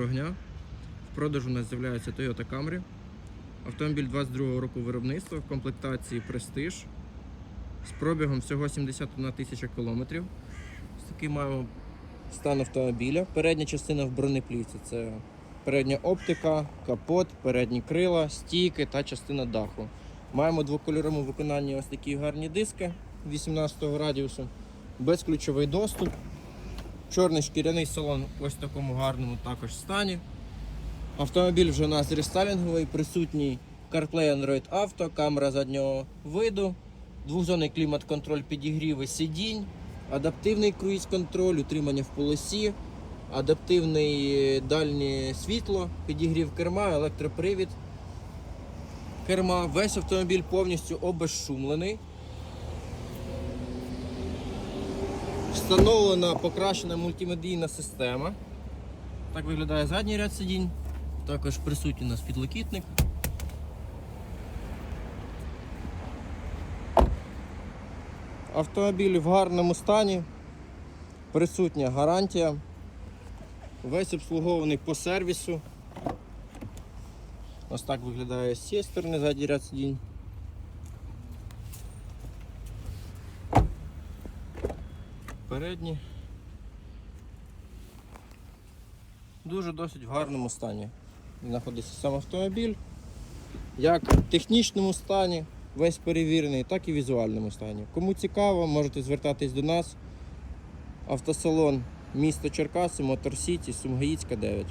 Огня. В продажу у нас з'являється Toyota Camry. Автомобіль 22 року виробництва в комплектації Prestige з пробігом всього 71 тисяча кілометрів. Ось такий маємо стан автомобіля. Передня частина в бронеплівці це передня оптика, капот, передні крила, стійки та частина даху. Маємо двокольоровому виконанні ось такі гарні диски 18 радіусу, безключовий доступ. Чорний шкіряний салон ось в такому гарному також стані. Автомобіль вже у нас рестайлінговий, присутній CarPlay Android Auto, камера заднього виду, двохзонний клімат-контроль підігріви сидінь, адаптивний круїз-контроль, утримання в полосі, адаптивний дальнє світло, підігрів керма, електропривід керма. Весь автомобіль повністю обезшумлений. Встановлена покращена мультимедійна система. Так виглядає задній ряд сидінь. Також присутній у нас підлокітник. Автомобіль в гарному стані. Присутня гарантія. Весь обслугований по сервісу. Ось так виглядає з цієї сторони задній ряд сидінь. Передні. Дуже досить в гарному стані. Знаходиться сам автомобіль. Як в технічному стані, весь перевірений, так і в візуальному стані. Кому цікаво, можете звертатись до нас. Автосалон місто Черкаси, Мотор Сіті, Сумгаїцька 9.